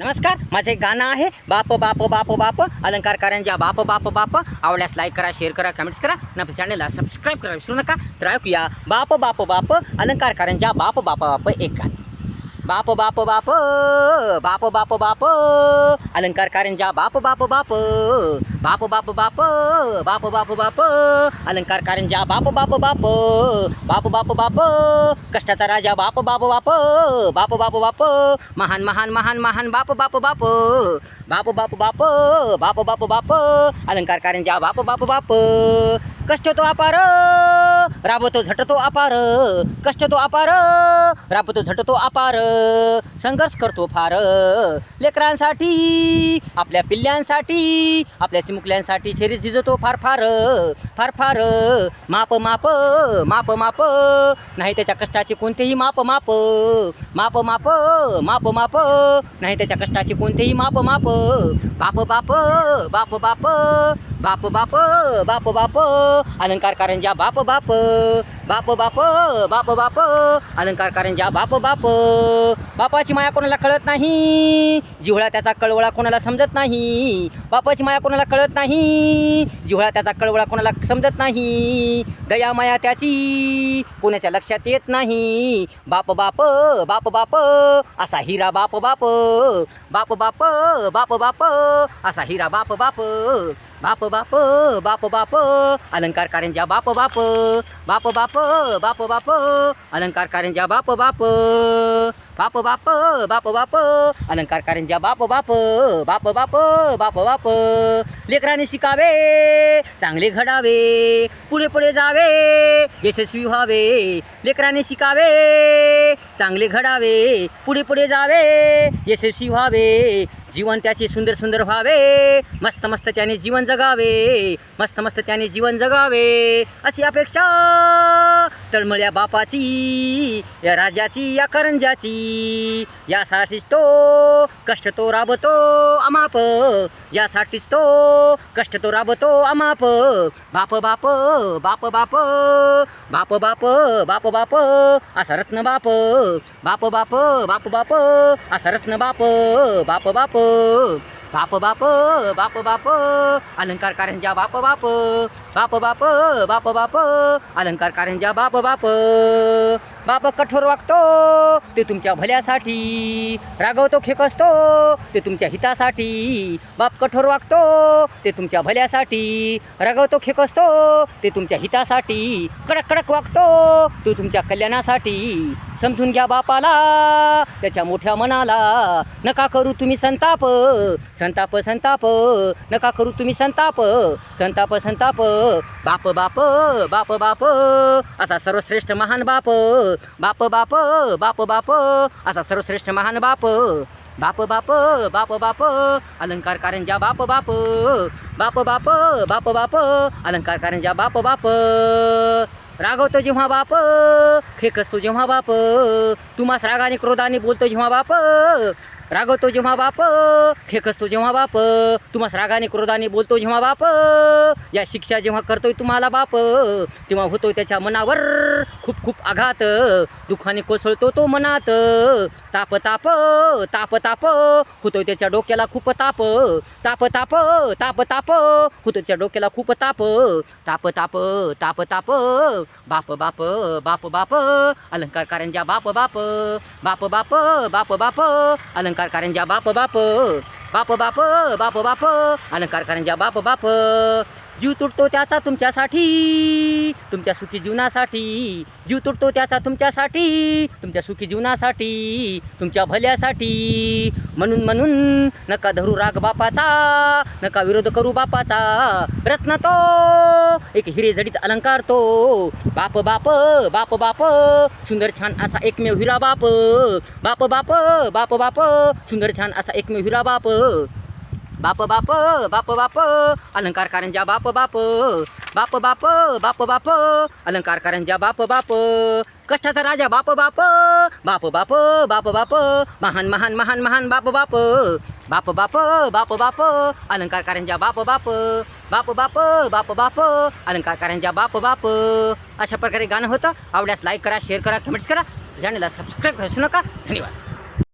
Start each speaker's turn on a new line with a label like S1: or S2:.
S1: नमस्कार माझं एक गाणं आहे बाप बाप बाप बाप अलंकार बाप बाप बाप. आवडल्यास लाईक करा शेअर करा कमेंट्स करा. आणि चॅनलला सबस्क्राईब करा विसरू नका. तर ऐकूया बाप बाप बाप अलंकारकारांच्या बाप बाप बाप एक गाणं. बाप बाप बाप बाप बाप बाप अलंकार कारंजा बाप बाप बाप बाप बाप बाप बाप बाप बाप अलंकार कारंजा बाप बाप बाप बाप बाप बाप कष्टाचा राजा बाप बाप बाप बाप बाप बाप महान महान महान महान बाप बाप बाप बाप बाप बाप बाप बाप बाप अलंकार कारंजा बाप बाप बाप कष्ट तो अपार राबतो झटतो अपार कष्ट तो अपार राबतो झटतो अपार संघर्ष करतो फार. लेकरांसाठी आपल्या पिल्ल्यांसाठी आपल्या चिमुकल्यांसाठी शरीर झिजतो फार फार फार फार. माप माप माप माप. नाही त्याच्या कष्टाचे कोणतेही माप माप. माप माप माप माप. नाही त्याच्या कष्टाचे कोणतेही माप माप. बाप बाप बाप बाप. बाप बाप बाप बाप अलंकार ज्या बाप बाप. बाप बाप बाप बाप. अलंकार कारंजा बाप बाप. बापाची माया कोणाला कळत नाही? जिव्हाळा त्याचा कळवळा कोणाला समजत नाही? बापाची माया कोणाला कळत नाही? जिव्हाळा त्याचा कळवळा कोणाला समजत नाही? दया माया त्याची कोणाच्या लक्षात येत नाही? बाप बाप बाप बाप. असा हिरा बाप बाप. बाप बाप बाप बाप. असा हिरा बाप बाप. बाप बाप बाप बाप. अलंकार कारंजा बाप बाप. बाप बाप बाप बाप अलंकार कारंजा बाप बाप बाप बाप बाप बाप अलंकार कारंजा बाप बाप बाप बाप बाप बाप लेकराने शिकावे चांगले घडावे पुढे पुढे जावे यशस्वी व्हावे लेकराने शिकावे चांगले घडावे पुढे पुढे जावे यशस्वी व्हावे जीवन त्याचे सुंदर सुंदर व्हावे मस्त मस्त त्याने जीवन जगावे मस्त मस्त त्याने जीवन जगावे अशी अपेक्षा तळमळ्या बापाची या राजाची या करंजाची यासाठीच तो कष्ट तो राबतो अमाप यासाठीच तो कष्ट तो राबतो अमाप बाप बाप बाप बाप बाप बाप बाप बाप असा रत्न बाप बाप बाप बाप बाप असा रत्न बाप बाप बाप बाप बाप बाप बाप अलंकार कारंजा बाप बाप बाप बाप बाप बाप अलंकार कारंजा बाप बाप बाप कठोर वागतो ते तुमच्या भल्यासाठी रागवतो खेकसतो ते तुमच्या हितासाठी बाप कठोर वागतो ते तुमच्या भल्यासाठी रागवतो खेकसतो ते तुमच्या हितासाठी कडक कडक वागतो तो तुमच्या कल्याणासाठी समजून घ्या बापाला त्याच्या मोठ्या मनाला. नका करू तुम्ही संताप संताप संताप. नका करू तुम्ही संताप संताप संताप. बाप बाप बाप बाप. असा सर्वश्रेष्ठ महान बाप. बाप बाप बाप बाप. असा सर्वश्रेष्ठ महान बाप. बाप बाप बाप बाप. अलंकार कारंजा बाप बाप. बाप बाप बाप बाप. अलंकार कारंजा बाप बाप. रागवतो जेव्हा बाप खेकसतो जेव्हा बाप तुम्हास रागाने क्रोधाने बोलतो जेव्हा बाप रागवतो जेव्हा बाप खेकसतो जेव्हा बाप तुम्हास रागाने क्रोधाने बोलतो जेव्हा बाप या शिक्षा जेव्हा करतोय तुम्हाला बाप तेव्हा होतोय त्याच्या मनावर खूप खूप आघात दुःखाने कोसळतो तो मनात ताप ताप ताप ताप होतो त्याच्या डोक्याला खूप ताप ताप ताप ताप ताप होतो त्याच्या डोक्याला खूप ताप ताप ताप ताप ताप बाप बाप बाप बाप अलंकार कारंजा बाप बाप बाप बाप बाप बाप अलंकार कारंजा बाप बाप बाप बाप बाप बाप अलंकार कारंजा बाप बाप जीव तुटतो त्याचा तुमच्यासाठी तुमच्या सुखी जीवनासाठी. जीव तुटतो त्याचा तुमच्यासाठी तुमच्या सुखी जीवनासाठी तुमच्या भल्यासाठी. म्हणून म्हणून नका धरू राग बापाचा नका विरोध करू बापाचा. रत्न तो एक हिरे जडीत अलंकार तो. बाप बाप बाप बाप सुंदर छान असा एकमेव हिरा बाप. बाप बाप बाप बाप सुंदर छान असा एकमेव हिरा बाप. बाप बाप बाप बाप अलंकार कारंजा बाप बाप बाप बाप बाप बाप अलंकार कारंजा बाप बाप कष्टाचा राजा बाप बाप बाप बाप बाप बाप महान महान महान महान बाप बाप बाप बाप बाप बाप अलंकार कारंजा बाप बाप बाप बाप बाप बाप अलंकार कारंजा बाप बाप अशा प्रकारे गाणं होतं आवडल्यास लाईक करा शेअर करा कमेंट्स करा चॅनलला सबस्क्राईब करा नका धन्यवाद